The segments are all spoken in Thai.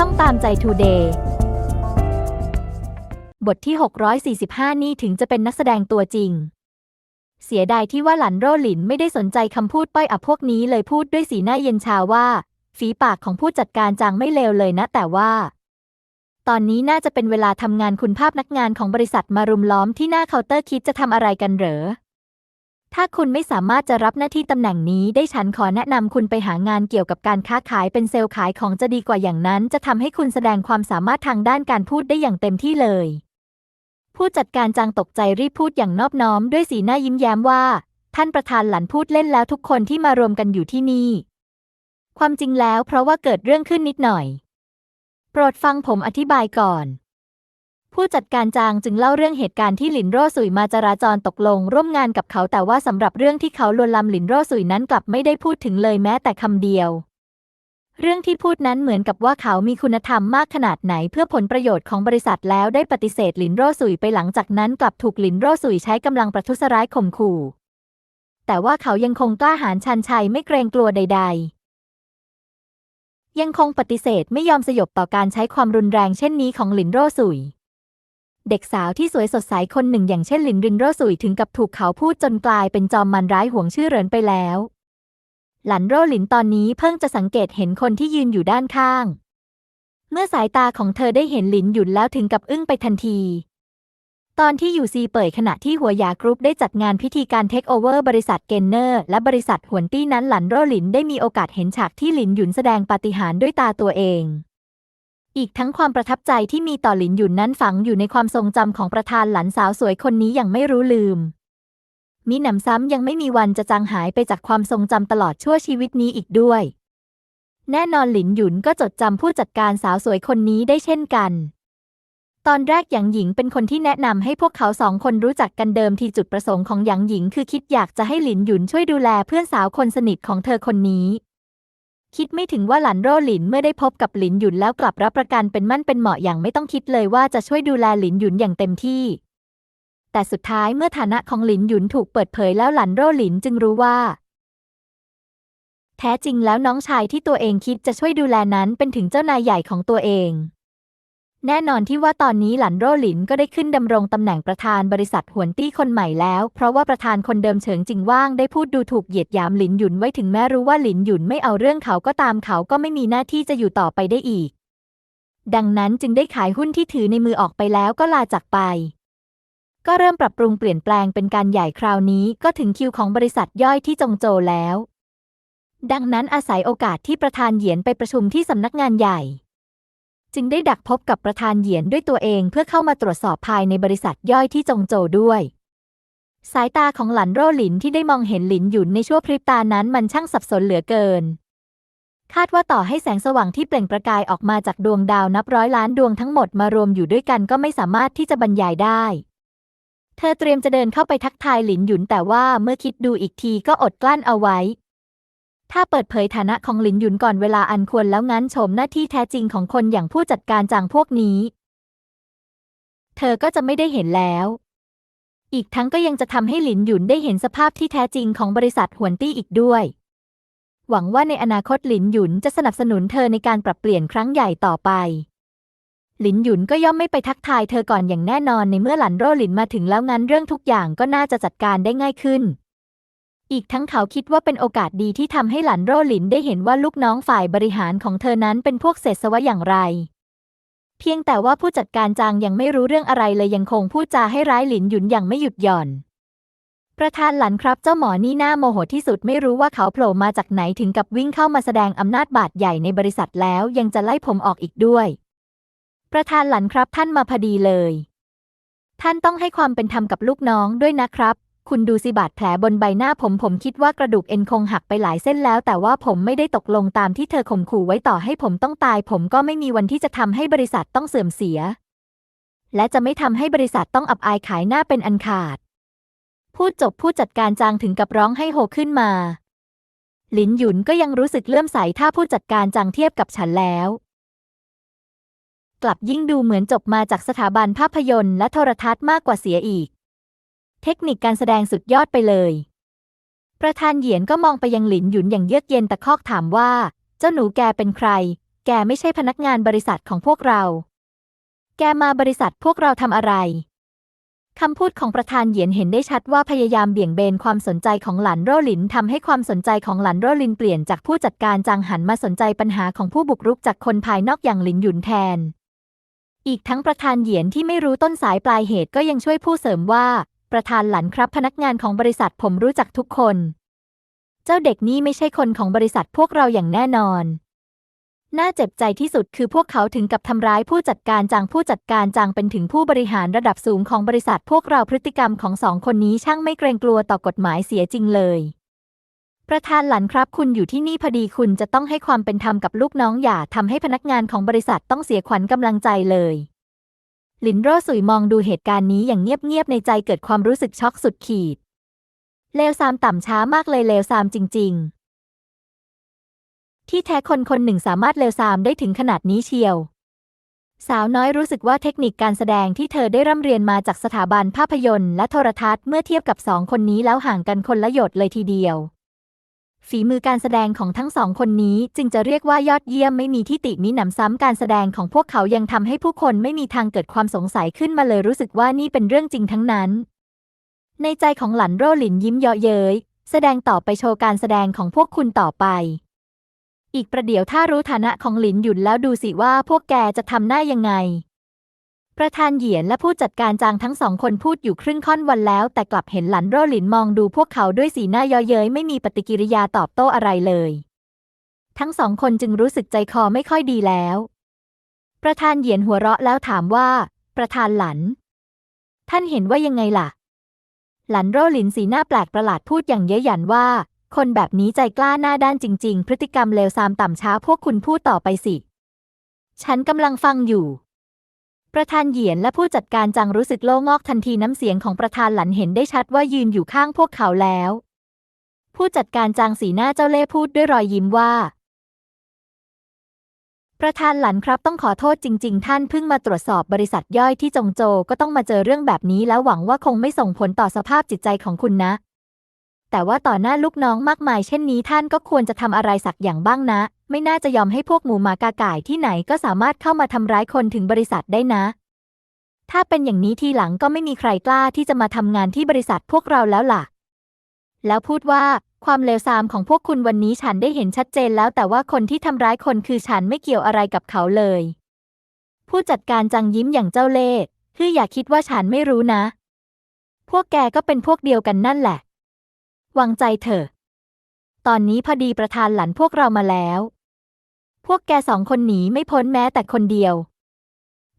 ช่องตามใจทูเดย์บทที่ 645 นี่ถึงจะเป็นนักแสดงตัวจริง เสียดายที่ว่าหลันโรหลินไม่ได้สนใจคำพูดป้อยอับพวกนี้เลยพูดด้วยสีหน้าเย็นชาว่า ฝีปากของผู้จัดการจางไม่เลวเลยนะ แต่ว่า ตอนนี้น่าจะเป็นเวลาทำงานคุณภาพนักงานของบริษัทมารุมล้อมที่หน้าเคาน์เตอร์คิดจะทำอะไรกันเหรอ ถ้าคุณไม่สามารถจะรับหน้าที่ตำแหน่งนี้ได้ฉันขอแนะนำคุณไปหางานเกี่ยวกับการค้าขายเป็นเซลล์ขายของจะดีกว่าอย่างนั้น จะทำให้คุณแสดงความสามารถทางด้านการพูดได้อย่างเต็มที่เลย ผู้จัดการจางตกใจรีบพูดอย่างนอบน้อมด้วยสีหน้ายิ้มแย้มว่า ท่านประธานหลันพูดเล่นแล้วทุกคนที่มารวมกันอยู่ที่นี่ ความจริงแล้วเพราะว่าเกิดเรื่องขึ้นนิดหน่อย โปรดฟังผมอธิบายก่อน ผู้จัดการจางจึงเล่าเรื่องเหตุการณ์ที่หลินโร่สุยมาจราจรตกลง ร่วมงานกับเขาแต่ว่าสำหรับเรื่องที่เขาลวนลามหลินโร่สุยนั้นกลับไม่ได้พูดถึงเลยแม้แต่คำเดียว เรื่องที่พูดนั้นเหมือนกับว่าเขามีคุณธรรมมากขนาดไหนเพื่อผลประโยชน์ของบริษัทแล้วได้ปฏิเสธหลินโร่สุยไปหลังจากนั้นกลับถูกหลินโร่สุยใช้กำลังประทุษร้ายข่มขู่แต่ว่าเขายังคงกล้าหาญชันชัยไม่เกรงกลัวใด ๆยังคงปฏิเสธไม่ยอมสยบต่อการใช้ความรุนแรงเช่นนี้ของหลินโร่สุย เด็กสาวที่สวยสดใสคนหนึ่งอย่างเช่นหลินรินโรสุยถึงกับถูกเขาพูดจนกลายเป็นจอมมันร้ายห่วงชื่อเหรินไปแล้ว หลันโรหลินตอนนี้เพิ่งจะสังเกตเห็นคนที่ยืนอยู่ด้านข้าง เมื่อสายตาของเธอได้เห็นหลินหยุนแล้วถึงกับอึ้งไปทันที ตอนที่อยู่ซีเป่ยขณะที่หัวยากรุ๊ปได้จัดงานพิธีการเทคโอเวอร์บริษัทเกนเนอร์และบริษัทหวนตี้นั้นหลันโรหลินได้มีโอกาสเห็นฉากที่หลินหยุนแสดงปาฏิหาริย์ด้วยตาตัวเอง อีกทั้งความประทับใจที่มีต่อหลินหยุนนั้นฝังอยู่ในความทรงจำของประธานหลันสาวสวยคนนี้อย่างไม่รู้ลืมมีหนำซ้ำยังไม่มีวันจะจางหายไปจากความทรงจำตลอดชั่วชีวิตนี้อีกด้วย แน่นอนหลินหยุนก็จดจำผู้จัดการสาวสวยคนนี้ได้เช่นกัน ตอนแรกหยางหญิงเป็นคนที่แนะนำให้พวกเขาสองคนรู้จักกันเดิมทีจุดประสงค์ของหยางหญิง คือคิดอยากจะให้หลินหยุนช่วยดูแลเพื่อนสาวคนสนิทของเธอคนนี้ คิดไม่ถึงว่าหลันโร่หลินเมื่อได้พบกับหลินหยุนแล้วกลับรับประกันเป็นมั่นเป็นเหมาะอย่างไม่ต้องคิดเลยว่าจะช่วยดูแลหลินหยุนอย่างเต็มที่ แต่สุดท้ายเมื่อฐานะของหลินหยุนถูกเปิดเผยแล้วหลันโร่หลินจึงรู้ว่า แท้จริงแล้วน้องชายที่ตัวเองคิดจะช่วยดูแลนั้นเป็นถึงเจ้านายใหญ่ของตัวเอง แน่นอนที่ว่าตอนนี้หลันโรหลินก็ได้ขึ้นดำรงตำแหน่งประธานบริษัทหวนตี้คนใหม่แล้ว เพราะว่าประธานคนเดิมเฉิงจิงว่างได้พูดดูถูกเหยียดหยามหลินหยุนไว้ถึงแม้รู้ว่าหลินหยุนไม่เอาเรื่องเขาก็ตามเขาก็ไม่มีหน้าที่จะอยู่ต่อไปได้อีก ดังนั้นจึงได้ขายหุ้นที่ถือในมือออกไปแล้วก็ลาจากไป ก็เริ่มปรับปรุงเปลี่ยนแปลงเป็นการใหญ่คราวนี้ก็ถึงคิวของบริษัทย่อยที่จงโจแล้ว ดังนั้นอาศัยโอกาสที่ประธานเหยียนไปประชุมที่สำนักงานใหญ่ จึงได้ดักพบกับประธานเหยียนด้วยตัวเองเพื่อเข้ามาตรวจสอบภายในบริษัทย่อยที่จงโจวด้วย สายตาของหลันโร่หลินที่ได้มองเห็นหลินหยุนในชั่วพริบตานั้นมันช่างสับสนเหลือเกิน คาดว่าต่อให้แสงสว่างที่เปล่งประกายออกมาจากดวงดาวนับร้อยล้านดวงทั้งหมดมารวมอยู่ด้วยกันก็ไม่สามารถที่จะบรรยายได้เธอเตรียมจะเดินเข้าไปทักทายหลินหยุนแต่ว่าเมื่อคิดดูอีกทีก็อดกลั้นเอาไว้ ถ้าเปิดเผยฐานะของหลินหยุนก่อนเวลาอันควรแล้วงั้นโฉมหน้าที่แท้จริงของคนอย่างผู้จัดการจางพวกนี้ เธอก็จะไม่ได้เห็นแล้ว อีกทั้งก็ยังจะทำให้หลินหยุนได้เห็นสภาพที่แท้จริงของบริษัทหวนตี้อีกด้วย หวังว่าในอนาคตหลินหยุนจะสนับสนุนเธอในการปรับเปลี่ยนครั้งใหญ่ต่อไป หลินหยุนก็ย่อมไม่ไปทักทายเธอก่อนอย่างแน่นอนในเมื่อหลันโร่หลินมาถึงแล้วงั้นเรื่องทุกอย่างก็น่าจะจัดการได้ง่ายขึ้น อีกทั้งเขาคิดว่าเป็นโอกาสดีที่ทำให้หลันโรหลินได้เห็นว่าลูกน้องฝ่ายบริหารของเธอนั้นเป็นพวกเศษสวะอย่างไร เพียงแต่ว่าผู้จัดการจางยังไม่รู้เรื่องอะไรเลยยังคงพูดจาให้ร้ายหลินหยุนอย่างไม่หยุดหย่อน ประธานหลันครับเจ้าหมอนี่หน้าโมโหที่สุดไม่รู้ว่าเขาโผล่มาจากไหนถึงกับวิ่งเข้ามาแสดงอำนาจบาดใหญ่ในบริษัทแล้วยังจะไล่ผมออกอีกด้วย ประธานหลันครับท่านมาพอดีเลย ท่านต้องให้ความเป็นธรรมกับลูกน้องด้วยนะครับ คุณดูสิบาดแผลบนใบหน้าผมผมคิดว่ากระดูกเอ็นคงหักไปหลายเส้นแล้ว แต่ว่าผมไม่ได้ตกลงตามที่เธอข่มขู่ไว้ต่อให้ผมต้องตาย ผมก็ไม่มีวันที่จะทำให้บริษัทต้องเสื่อมเสีย และจะไม่ทำให้บริษัทต้องอับอายขายหน้าเป็นอันขาด พูดจบผู้จัดการจางถึงกับร้องให้โฮขึ้นมา หลินหยุนก็ยังรู้สึกเลื่อมใสถ้าผู้จัดการจางเทียบกับฉันแล้วกลับยิ่งดูเหมือนจบมาจากสถาบันภาพยนตร์และโทรทัศน์มากกว่าเสียอีก เทคนิคการแสดงสุดยอดไปเลย ประธานเหยียนก็มองไปยังหลินหยุนอย่างเยือกเย็นตะคอกถามว่า เจ้าหนูแกเป็นใคร แกไม่ใช่พนักงานบริษัทของพวกเรา แกมาบริษัทพวกเราทำอะไรคำพูดของประธานเหยียนเห็นได้ชัดว่าพยายามเบี่ยงเบนความสนใจของหลันโรลินทำให้ความสนใจของหลันโรลินเปลี่ยนจากผู้จัดการจางหันมาสนใจปัญหาของผู้บุกรุกจากคนภายนอกอย่างหลินหยุนแทน อีกทั้งประธานเหยียนที่ไม่รู้ต้นสายปลายเหตุก็ยังช่วยผู้เสริมว่า ประธานหลันครับพนักงานของบริษัทผมรู้จักทุกคน เจ้าเด็กนี่ไม่ใช่คนของบริษัทพวกเราอย่างแน่นอน น่าเจ็บใจที่สุดคือพวกเขาถึงกับทำร้ายผู้จัดการจางผู้จัดการจางเป็นถึงผู้บริหารระดับสูงของบริษัทพวกเราพฤติกรรมของสองคนนี้ช่างไม่เกรงกลัวต่อกฎหมายเสียจริงเลยประธานหลันครับคุณอยู่ที่นี่พอดีคุณจะต้องให้ความเป็นธรรมกับลูกน้องอย่าทำให้พนักงานของบริษัทต้องเสียขวัญกำลังใจเลย ลินโรสุยมองดูเหตุการณ์นี้อย่างเงียบๆในใจเกิดความรู้สึกช็อกสุดขีด เลวซามต่ำช้ามากเลยเลวซามจริง ๆ ที่แท้คนคนหนึ่งสามารถเลวซามได้ถึงขนาดนี้เชียว สาวน้อยรู้สึกว่าเทคนิคการแสดงที่เธอได้ร่ำเรียนมาจากสถาบันภาพยนตร์และโทรทัศน์เมื่อเทียบกับสองคนนี้แล้วห่างกันคนละหยดเลยทีเดียว ฝีมือการแสดงของทั้งสองคนนี้จึงจะเรียกว่ายอดเยี่ยมไม่มีที่ติมิหนำซ้ำการแสดงของพวกเขายังทำให้ผู้คนไม่มีทางเกิดความสงสัยขึ้นมาเลยรู้สึกว่านี่เป็นเรื่องจริงทั้งนั้น ในใจของหลันโรหลินยิ้มเยาะเย้ยแสดงต่อไปโชว์การแสดงของพวกคุณต่อไป อีกประเดี๋ยวถ้ารู้ฐานะของหลินหยุนแล้วดูสิว่าพวกแกจะทำหน้ายังไง ประธานเหยียนและผู้จัดการจางทั้งสองคนพูดอยู่ครึ่งค่อนวันแล้ว แต่กลับเห็นหลันโร่หลินมองดูพวกเขาด้วยสีหน้ายาะเย้ยไม่มีปฏิกิริยาตอบโต้อะไรเลย ทั้งสองคนจึงรู้สึกใจคอไม่ค่อยดีแล้ว ประธานเหยียนหัวเราะแล้วถามว่า ประธานหลัน ท่านเห็นว่ายังไงล่ะ หลันโร่หลินสีหน้าแปลกประหลาดพูดอย่างเย้ยหยันว่า คนแบบนี้ใจกล้าหน้าด้านจริง ๆ พฤติกรรมเลวทรามต่ำช้าพวกคุณพูดต่อไปสิ ฉันกำลังฟังอยู่ ประธานเหยียนและผู้จัดการจังรู้สึกโล่งอกทันทีน้ำเสียงของประธานหลันเห็นได้ชัดว่ายืนอยู่ข้างพวกเขาแล้ว ผู้จัดการจางสีหน้าเจ้าเล่ห์พูดด้วยรอยยิ้มว่า ประธานหลันครับต้องขอโทษจริง ๆ ท่านเพิ่งมาตรวจสอบบริษัทย่อยที่จงโจก็ต้องมาเจอเรื่องแบบนี้แล้วหวังว่าคงไม่ส่งผลต่อสภาพจิตใจของคุณนะ แต่ว่าต่อหน้าลูกน้องมากมายเช่นนี้ท่านก็ควรจะทำอะไรสักอย่างบ้างนะ ไม่น่าจะยอมให้พวกหมูหมากาก่ายที่ไหนก็สามารถเข้ามาทำร้ายคนถึงบริษัทได้นะ ถ้าเป็นอย่างนี้ทีหลังก็ไม่มีใครกล้าที่จะมาทำงานที่บริษัทพวกเราแล้วล่ะ แล้วพูดว่าความเลวทรามของพวกคุณวันนี้ฉันได้เห็นชัดเจนแล้วแต่ว่าคนที่ทำร้ายคนคือฉันไม่เกี่ยวอะไรกับเขาเลย ผู้จัดการจังยิ้มอย่างเจ้าเล่ห์คืออย่าคิดว่าฉันไม่รู้นะ พวกแกก็เป็นพวกเดียวกันนั่นแหละ วางใจเถอะ ตอนนี้พอดีประธานหลันพวกเรามาแล้ว พวกแกสองคนหนีไม่พ้นแม้แต่คนเดียว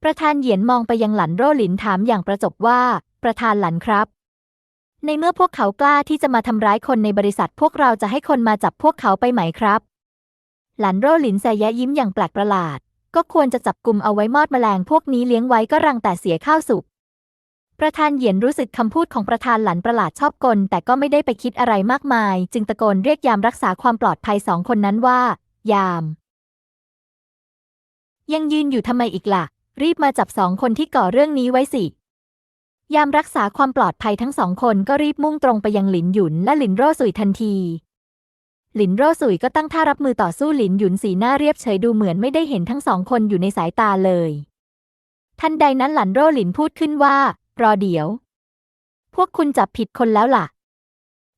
ประธานเหยียนมองไปยังหลันโร่หลินถามอย่างประจบว่า ประธานหลันครับ ในเมื่อพวกเขากล้าที่จะมาทำร้ายคนในบริษัทพวกเราจะให้คนมาจับพวกเขาไปไหมครับ หลันโร่หลินแซยะยิ้มอย่างแปลกประหลาด ก็ควรจะจับกลุ่มเอาไว้มอดแมลงพวกนี้เลี้ยงไว้ก็รังแต่เสียข้าวสุกประธานเหยียนรู้สึกคำพูดของประธานหลันประหลาดชอบกล แต่ก็ไม่ได้ไปคิดอะไรมากมาย จึงตะโกนเรียกยามรักษาความปลอดภัยสองคนนั้นว่า ยาม ยังยืนอยู่ทำไมอีกล่ะ รีบมาจับสองคนที่ก่อเรื่องนี้ไว้สิ ยามรักษาความปลอดภัยทั้งสองคนก็รีบมุ่งตรงไปยังหลินหยุนและหลินโร่สุยทันที หลินโร่สุยก็ตั้งท่ารับมือต่อสู้หลินหยุนสีหน้าเรียบเฉยดูเหมือนไม่ได้เห็นทั้งสองคนอยู่ในสายตาเลย ทันใดนั้นหลันโร่หลินพูดขึ้นว่า รอเดี๋ยว พวกคุณจับผิดคนแล้วล่ะ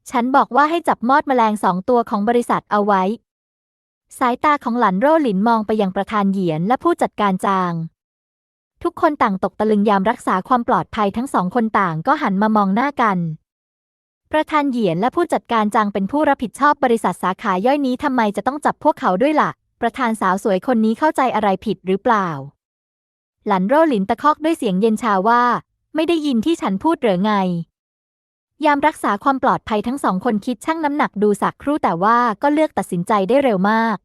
ฉันบอกว่าให้จับมอดแมลงสองตัวของบริษัทเอาไว้ สายตาของหลันโร่หลินมองไปยังประธานเหยียนและผู้จัดการจาง ทุกคนต่างตกตะลึงยามรักษาความปลอดภัยทั้งสองคนต่างก็หันมามองหน้ากัน ประธานเหยียนและผู้จัดการจางเป็นผู้รับผิดชอบบริษัทสาขาย่อยนี้ทำไมจะต้องจับพวกเขาด้วยล่ะ ประธานสาวสวยคนนี้เข้าใจอะไรผิดหรือเปล่า หลันโร่หลินตะคอกด้วยเสียงเย็นชาว่า ไม่ได้ยินที่ฉันพูดหรือไง ยามรักษาความปลอดภัยทั้งสองคนคิดชั่งน้ำหนักดูสักครู่แต่ว่าก็เลือกตัดสินใจได้เร็วมาก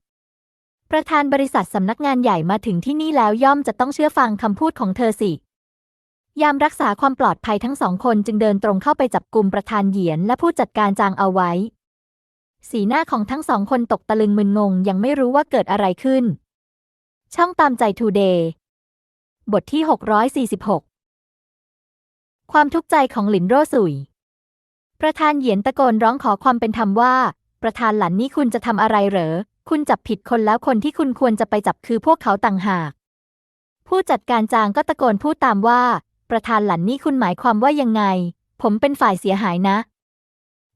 ประธานบริษัทสำนักงานใหญ่มาถึงที่นี่แล้วย่อมจะต้องเชื่อฟังคำพูดของเธอสิ ยามรักษาความปลอดภัยทั้งสองคนจึงเดินตรงเข้าไปจับกลุ่มประธานเหยียนและผู้จัดการจางเอาไว้ สีหน้าของทั้งสองคนตกตะลึงมึนงง ยังไม่รู้ว่าเกิดอะไรขึ้น ช่องตามใจทูเดย์บทที่ 646 ความทุกข์ใจของหลินโรสุย ประธานเหยียนตะโกนร้องขอความเป็นธรรมว่า ประธานหลันนี่คุณจะทำอะไรเหรอ คุณจับผิดคนแล้วคนที่คุณควรจะไปจับคือพวกเขาต่างหาก ผู้จัดการจางก็ตะโกนพูดตามว่า ประธานหลันนี่คุณหมายความว่ายังไง ผมเป็นฝ่ายเสียหายนะ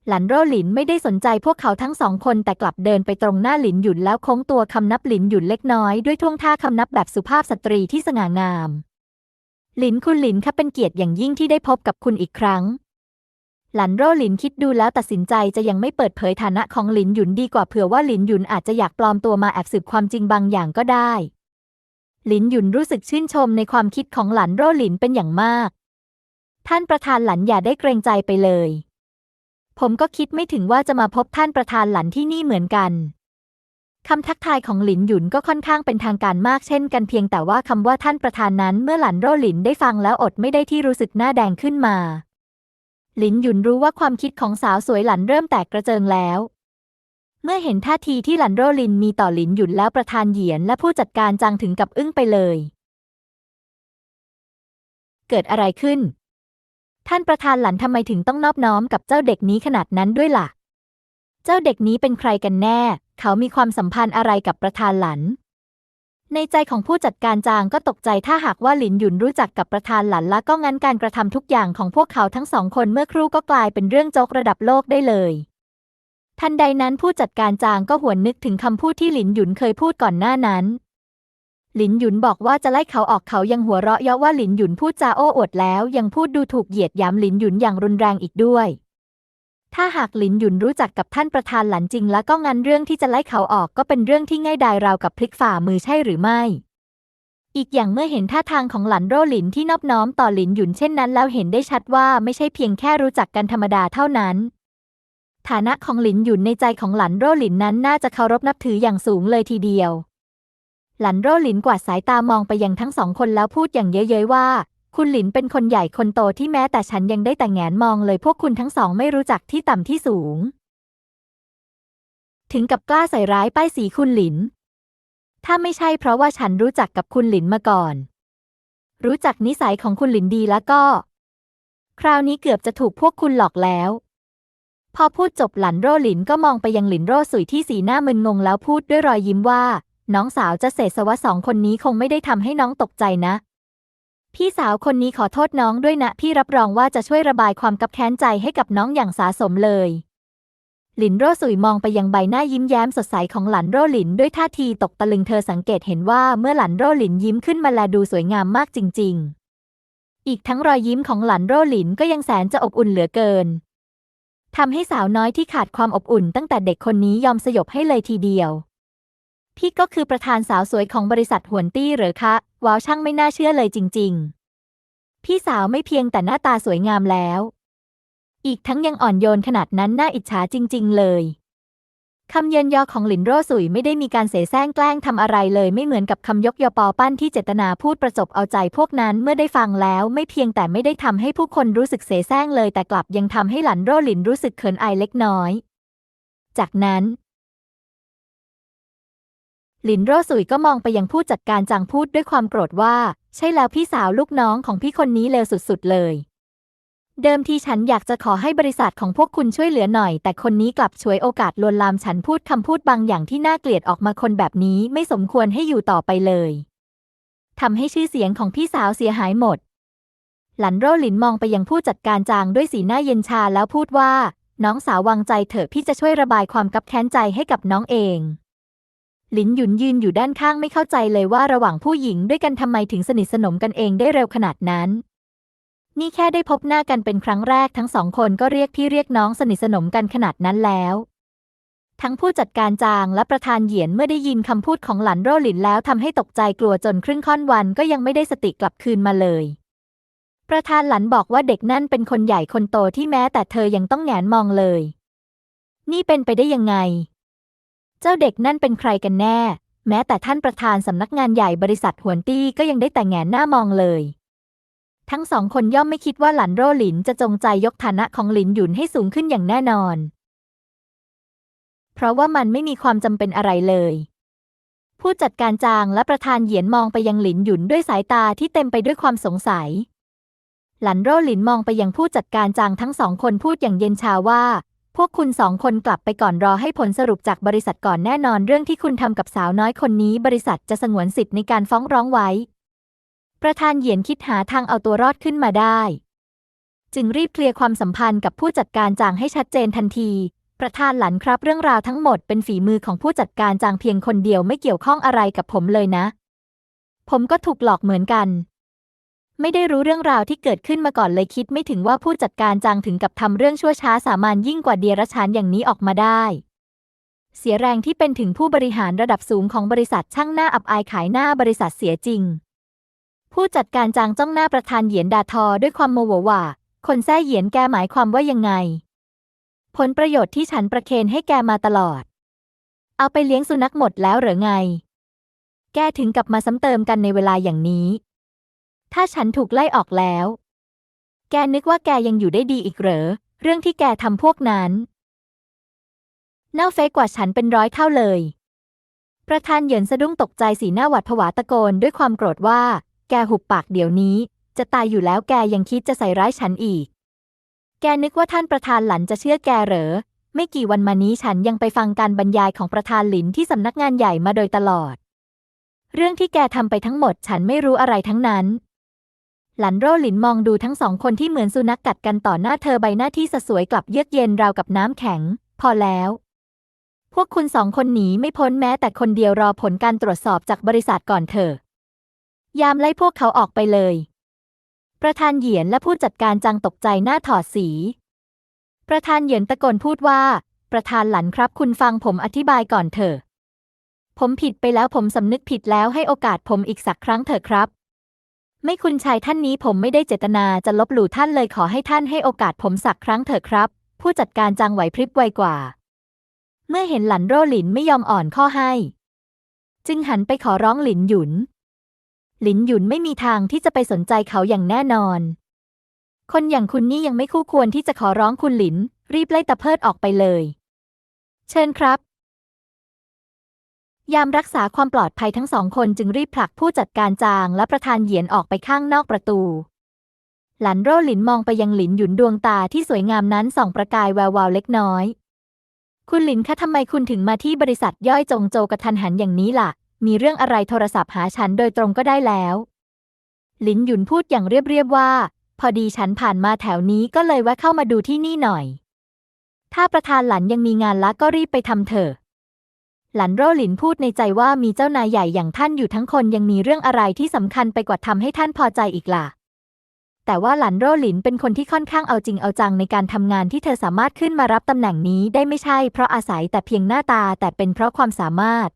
หลันโร่หลินไม่ได้สนใจพวกเขาทั้งสองคนแต่กลับเดินไปตรงหน้าหลินหยุนแล้วโค้งตัวคำนับหลินหยุนเล็กน้อยด้วยท่วงท่าคำนับแบบสุภาพสตรีที่สง่างาม หลินคุณหลินค่ะเป็นเกียรติอย่างยิ่งที่ได้พบกับคุณอีกครั้ง หลันโร่หลินคิดดูแล้วตัดสินใจจะยังไม่เปิดเผยฐานะของหลินหยุนดีกว่าเผื่อว่าหลินหยุนอาจจะอยากปลอมตัวมาแอบสืบความจริงบางอย่างก็ได้ หลินหยุนรู้สึกชื่นชมในความคิดของหลันโร่หลินเป็นอย่างมาก ท่านประธานหลันอย่าได้เกรงใจไปเลย ผมก็คิดไม่ถึงว่าจะมาพบท่านประธานหลันที่นี่เหมือนกันคำทักทายของหลินหยุนก็ค่อนข้างเป็นทางการมากเช่นกันเพียงแต่ว่าคำว่าท่านประธานนั้นเมื่อหลันโร่หลินได้ฟังแล้วอดไม่ได้ที่รู้สึกหน้าแดงขึ้นมา หลินหยุนรู้ว่าความคิดของสาวสวยหลันเริ่มแตกกระเจิงแล้ว เมื่อเห็นท่าทีที่หลันโรลินมีต่อหลินหยุนแล้วประธานเหยียนและผู้จัดการจางถึงกับอึ้งไปเลย เกิดอะไรขึ้น ท่านประธานหลันทำไมถึงต้องนอบน้อมกับเจ้าเด็กนี้ขนาดนั้นด้วยล่ะ เจ้าเด็กนี้เป็นใครกันแน่ เขามีความสัมพันธ์อะไรกับประธานหลัน ในใจของผู้จัดการจางก็ตกใจถ้าหากว่าหลินหยุนรู้จักกับประธานหลันและก็งั้นการกระทำทุกอย่างของพวกเขาทั้งสองคนเมื่อครู่ก็กลายเป็นเรื่องโจกระดับโลกได้เลย ทันใดนั้นผู้จัดการจางก็หวนนึกถึงคำพูดที่หลินหยุนเคยพูดก่อนหน้านั้น หลินหยุนบอกว่าจะไล่เขาออกเขายังหัวเราะเยาะว่าหลินหยุนพูดจาโอ้อวดแล้ว ยังพูดดูถูกเหยียดหยามหลินหยุนอย่างรุนแรงอีกด้วย ถ้าหากหลินหยุนรู้จักกับท่านประธานหลันจริง แล้วก็งั้นเรื่องที่จะไล่เขาออกก็เป็นเรื่องที่ง่ายดายราวกับพลิกฝ่ามือใช่หรือไม่ อีกอย่างเมื่อเห็นท่าทางของหลันโร่หลินที่นอบน้อมต่อหลินหยุนเช่นนั้นแล้วเห็นได้ชัดว่าไม่ใช่เพียงแค่รู้จักกันธรรมดาเท่านั้น ฐานะของหลินหยุนในใจของหลันโร่หลินนั้นน่าจะเคารพนับถืออย่างสูงเลยทีเดียวหลันโร่หลินกวาดสายตามองไปยังทั้งสองคนแล้วพูดอย่างเย้ยๆว่า คุณหลินเป็นคนใหญ่คนโตที่แม้แต่ฉันยังได้แต่แงนมองเลยพวกคุณทั้งสองไม่รู้จักที่ต่ำที่สูง ถึงกับกล้าใส่ร้ายป้ายสีคุณหลิน ถ้าไม่ใช่เพราะว่าฉันรู้จักกับคุณหลินมาก่อน รู้จักนิสัยของคุณหลินดีแล้วก็ คราวนี้เกือบจะถูกพวกคุณหลอกแล้ว พอพูดจบหลันโร่หลินก็มองไปยังหลินโร่สุยที่สีหน้ามึนงงแล้วพูดด้วยรอยยิ้มว่า น้องสาวจะเสษวะสองคนนี้คงไม่ได้ทำให้น้องตกใจนะ พี่สาวคนนี้ขอโทษน้องด้วยนะ พี่รับรองว่าจะช่วยระบายความกับแค้นใจให้กับน้องอย่างสาสมเลย หลินโร่สุยมองไปยังใบหน้ายิ้มแย้มสดใสของหลันโร่หลินด้วยท่าทีตกตะลึงเธอสังเกตเห็นว่าเมื่อหลันโร่หลินยิ้มขึ้นมาแลดูสวยงามมากจริง ๆ อีกทั้งรอยยิ้มของหลันโร่หลินก็ยังแสนจะอบอุ่นเหลือเกินทำให้สาวน้อยที่ขาดความอบอุ่นตั้งแต่เด็กคนนี้ยอมสยบให้เลยทีเดียวพี่ก็คือประธานสาวสวยของบริษัทหวนตี้เหรอคะ ว้าวช่างไม่น่าเชื่อเลยจริง ๆ พี่สาวไม่เพียงแต่หน้าตาสวยงามแล้ว อีกทั้งยังอ่อนโยนขนาดนั้นน่าอิจฉาจริง ๆ เลยคำเยินยอของหลินโร่สุยไม่ได้มีการเสแสร้งแกล้งทำอะไรเลยไม่เหมือนกับคำยกยอปอปั้นที่เจตนาพูดประจบเอาใจพวกนั้นเมื่อได้ฟังแล้วไม่เพียงแต่ไม่ได้ทำให้ผู้คนรู้สึกเสแสร้งเลยแต่กลับยังทำให้หลันโร่หลินรู้สึกเขินอายเล็กน้อย จากนั้น หลินโร่สุยก็มองไปยังผู้จัดการจางพูดด้วยความโกรธว่า ใช่แล้วพี่สาวลูกน้องของพี่คนนี้เลวสุดๆเลย เดิมทีฉันอยากจะขอให้บริษัทของพวกคุณช่วยเหลือหน่อย แต่คนนี้กลับช่วยโอกาสลวนลามฉันพูดคำพูดบางอย่างที่น่าเกลียดออกมาคนแบบนี้ไม่สมควรให้อยู่ต่อไปเลยทำให้ชื่อเสียงของพี่สาวเสียหายหมด หลันโร่หลินมองไปยังผู้จัดการจางด้วยสีหน้าเย็นชาแล้วพูดว่า น้องสาววางใจเถอะพี่จะช่วยระบายความกับแค้นใจให้กับน้องเอง หลินหยุนยืนอยู่ด้านข้างไม่เข้าใจเลยว่าระหว่างผู้หญิงด้วยกันทำไมถึงสนิทสนมกันเองได้เร็วขนาดนั้น นี่แค่ได้พบหน้ากันเป็นครั้งแรกทั้งสองคนก็เรียกพี่เรียกน้องสนิทสนมกันขนาดนั้นแล้ว ทั้งผู้จัดการจางและประธานเหยียนเมื่อได้ยินคำพูดของหลันโรหลินแล้วทำให้ตกใจกลัวจนครึ่งค่อนวันก็ยังไม่ได้สติกลับคืนมาเลย ประธานหลันบอกว่าเด็กนั่นเป็นคนใหญ่คนโตที่แม้แต่เธอยังต้องแงนมองเลย นี่เป็นไปได้ยังไง เจ้าเด็กนั่นเป็นใครกันแน่ แม้แต่ท่านประธานสำนักงานใหญ่บริษัทหวนตี้ก็ยังได้แต่แงนหน้ามองเลย ทั้งสองคนย่อมไม่คิดว่าหลันโร่หลินจะจงใจยกฐานะของหลินหยุนให้สูงขึ้นอย่างแน่นอน เพราะว่ามันไม่มีความจำเป็นอะไรเลย ผู้จัดการจางและประธานเหยียนมองไปยังหลินหยุนด้วยสายตาที่เต็มไปด้วยความสงสัยหลันโร่หลินมองไปยังผู้จัดการจางทั้งสองคนพูดอย่างเย็นชาว่า พวกคุณสองคนกลับไปก่อนรอให้ผลสรุปจากบริษัทก่อนแน่นอนเรื่องที่คุณทำกับสาวน้อยคนนี้ บริษัทจะสงวนสิทธิ์ในการฟ้องร้องไว้ ประธานเหยียนคิดหาทางเอาตัวรอดขึ้นมาได้ จึงรีบเคลียร์ความสัมพันธ์กับผู้จัดการจางให้ชัดเจนทันที ประธานหลันครับเรื่องราวทั้งหมดเป็นฝีมือของผู้จัดการจางเพียงคนเดียวไม่เกี่ยวข้องอะไรกับผมเลยนะ ผมก็ถูกหลอกเหมือนกัน ไม่ได้รู้เรื่องราวที่เกิดขึ้นมาก่อนเลยคิดไม่ถึงว่าผู้จัดการจางถึงกับทำเรื่องชั่วช้าสามานยิ่งกว่าเดียรฉานอย่างนี้ออกมาได้ เสียแรงที่เป็นถึงผู้บริหารระดับสูงของบริษัทช่างหน้าอับอายขายหน้าบริษัทเสียจริง ผู้จัดการจางจ้องหน้าประธานเหยียนดาทอด้วยความโมโหว่า คนแท้เหยียนแกหมายความว่ายังไง ผลประโยชน์ที่ฉันประเคนให้แกมาตลอด เอาไปเลี้ยงสุนัขหมดแล้วหรือไง แกถึงกับมาซ้ำเติมกันในเวลาอย่างนี้ ถ้าฉันถูกไล่ออกแล้ว แกนึกว่าแกยังอยู่ได้ดีอีกเหรอ เรื่องที่แกทำพวกนั้น เน่าเฟกกว่าฉันเป็นร้อยเท่าเลย ประธานเหยินสะดุ้งตกใจสีหน้าหวัดผวาตะโกนด้วยความโกรธว่า แกหุบปากเดี๋ยวนี้ จะตายอยู่แล้วแกยังคิดจะใส่ร้ายฉันอีก แกนึกว่าท่านประธานหลันจะเชื่อแกเหรอ ไม่กี่วันมานี้ฉันยังไปฟังการบรรยายของประธานหลินที่สำนักงานใหญ่มาโดยตลอด เรื่องที่แกทำไปทั้งหมดฉันไม่รู้อะไรทั้งนั้น หลันโร่หลินมองดูทั้งสองคนที่เหมือนสุนัขกกัดกันต่อหน้าเธอใบหน้าที่สะสวยกลับเยือกเย็นราวกับน้ำแข็ง พอแล้ว พวกคุณสองคนหนีไม่พ้นแม้แต่คนเดียวรอผลการตรวจสอบจากบริษัทก่อนเถอะยามไล่พวกเขาออกไปเลย ประธานเหยียนและผู้จัดการจังตกใจหน้าถอดสี ประธานเหยียนตะโกนพูดว่า ประธานหลันครับคุณฟังผมอธิบายก่อนเถอะ ผมผิดไปแล้วผมสำนึกผิดแล้วให้โอกาสผมอีกสักครั้งเถอะครับ ไม่คุณชายท่านนี้ผมไม่ได้เจตนาจะลบหลู่ท่านเลยขอให้ท่านให้โอกาสผมสักครั้งเถอะครับ ผู้จัดการจังไหวพริบไวกว่า เมื่อเห็นหลันโรหลินไม่ยอมอ่อนข้อให้ จึงหันไปขอร้องหลินหยุน หลินหยุนไม่มีทางที่จะไปสนใจเขาอย่างแน่นอน คนอย่างคุณนี่ยังไม่คู่ควรที่จะขอร้องคุณหลิน รีบไล่ตะเพิดออกไปเลย เชิญครับ ยามรักษาความปลอดภัยทั้งสองคนจึงรีบผลักผู้จัดการจางและประธานเหยียนออกไปข้างนอกประตู หลันโร่หลินมองไปยังหลินหยุนดวงตาที่สวยงามนั้นส่องประกายแวววาวเล็กน้อย คุณหลินคะทำไมคุณถึงมาที่บริษัทย่อยจงโจกระทันหันอย่างนี้ล่ะ มีเรื่องอะไรโทรศัพท์หาฉันโดยตรงก็ได้แล้ว หลินหยุนพูดอย่างเรียบๆว่า พอดีฉันผ่านมาแถวนี้ก็เลยแวะเข้ามาดูที่นี่หน่อย ถ้าประธานหลันยังมีงานละก็รีบไปทำเถอะ หลันโร่หลินพูดในใจว่ามีเจ้านายใหญ่อย่างท่านอยู่ทั้งคนยังมีเรื่องอะไรที่สำคัญไปกว่าทำให้ท่านพอใจอีกล่ะ แต่ว่าหลันโร่หลินเป็นคนที่ค่อนข้างเอาจริงเอาจังในการทำงานที่เธอสามารถขึ้นมารับตำแหน่งนี้ได้ไม่ใช่เพราะอาศัยแต่เพียงหน้าตาแต่เป็นเพราะความสามารถ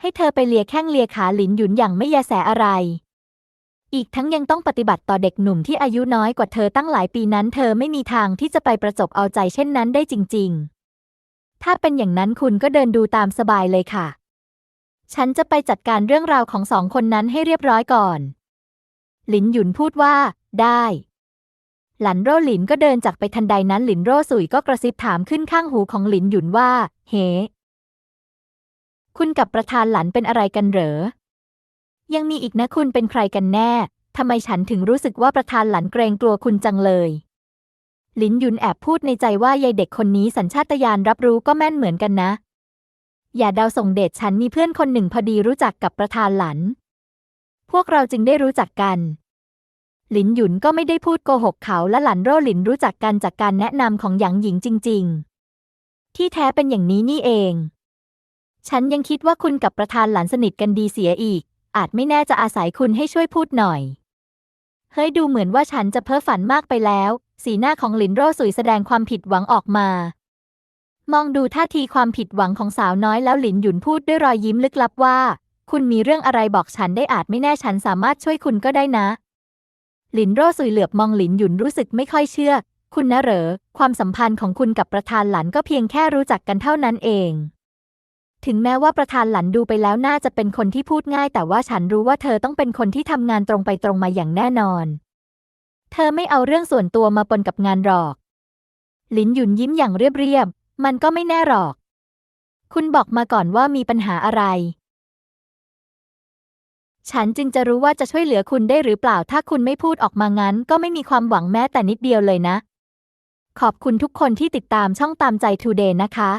ให้เธอไปเลียแข้งเลียขาหลินหยุนอย่างไม่ยาแสอะไร อีกทั้งยังต้องปฏิบัติต่อเด็กหนุ่มที่อายุน้อยกว่าเธอตั้งหลายปีนั้น เธอไม่มีทางที่จะไปประจบเอาใจเช่นนั้นได้จริง ๆ ถ้าเป็นอย่างนั้นคุณก็เดินดูตามสบายเลยค่ะ ฉันจะไปจัดการเรื่องราวของสองคนนั้นให้เรียบร้อยก่อน หลินหยุนพูดว่า ได้ หลันโร่หลินก็เดินจากไปทันใดนั้นหลินโร่สุยก็กระซิบถามขึ้นข้างหูของหลินหยุนว่า เฮคุณกับประธานหลันเป็นอะไรกันเหรอ ยังมีอีกนะคุณเป็นใครกันแน่ ทำไมฉันถึงรู้สึกว่าประธานหลันเกรงกลัวคุณจังเลย ลินยุนแอบพูดในใจว่ายายเด็กคนนี้สัญชาตญาณรับรู้ก็แม่นเหมือนกันนะ อย่าเดาส่งเดชฉันมีเพื่อนคนหนึ่งพอดีรู้จักกับประธานหลัน พวกเราจึงได้รู้จักกัน หลินหยุนก็ไม่ได้พูดโกหกเขาและหลันโร่หลินรู้จักกันจากการแนะนำของหยางหญิงจริง ๆ ที่แท้เป็นอย่างนี้นี่เอง ฉันยังคิดว่าคุณกับประธานหลันสนิทกันดีเสียอีก อาจไม่แน่จะอาศัยคุณให้ช่วยพูดหน่อย เฮ้ยดูเหมือนว่าฉันจะเพ้อฝันมากไปแล้ว สีหน้าของหลินโร่สุยแสดงความผิดหวังออกมา มองดูท่าทีความผิดหวังของสาวน้อยแล้วหลินหยุนพูดด้วยรอยยิ้มลึกลับว่า คุณมีเรื่องอะไรบอกฉันได้อาจไม่แน่ฉันสามารถช่วยคุณก็ได้นะ หลินโร่สุยเหลือบมองหลินหยุนรู้สึกไม่ค่อยเชื่อ คุณนะเหรอ ความสัมพันธ์ของคุณกับประธานหลันก็เพียงแค่รู้จักกันเท่านั้นเองถึงแม้ว่าประธานหลันดูไปแล้วน่าจะเป็นคนที่พูดง่าย แต่ว่าฉันรู้ว่าเธอต้องเป็นคนที่ทำงานตรงไปตรงมาอย่างแน่นอน เธอไม่เอาเรื่องส่วนตัวมาปนกับงานหรอก หลินหยุนยิ้มอย่างเรียบๆ มันก็ไม่แน่หรอก คุณบอกมาก่อนว่ามีปัญหาอะไร ฉันจึงจะรู้ว่าจะช่วยเหลือคุณได้หรือเปล่า ถ้าคุณไม่พูดออกมางั้น ก็ไม่มีความหวังแม้แต่นิดเดียวเลยนะ ขอบคุณทุกคนที่ติดตามช่องตามใจ Today นะคะ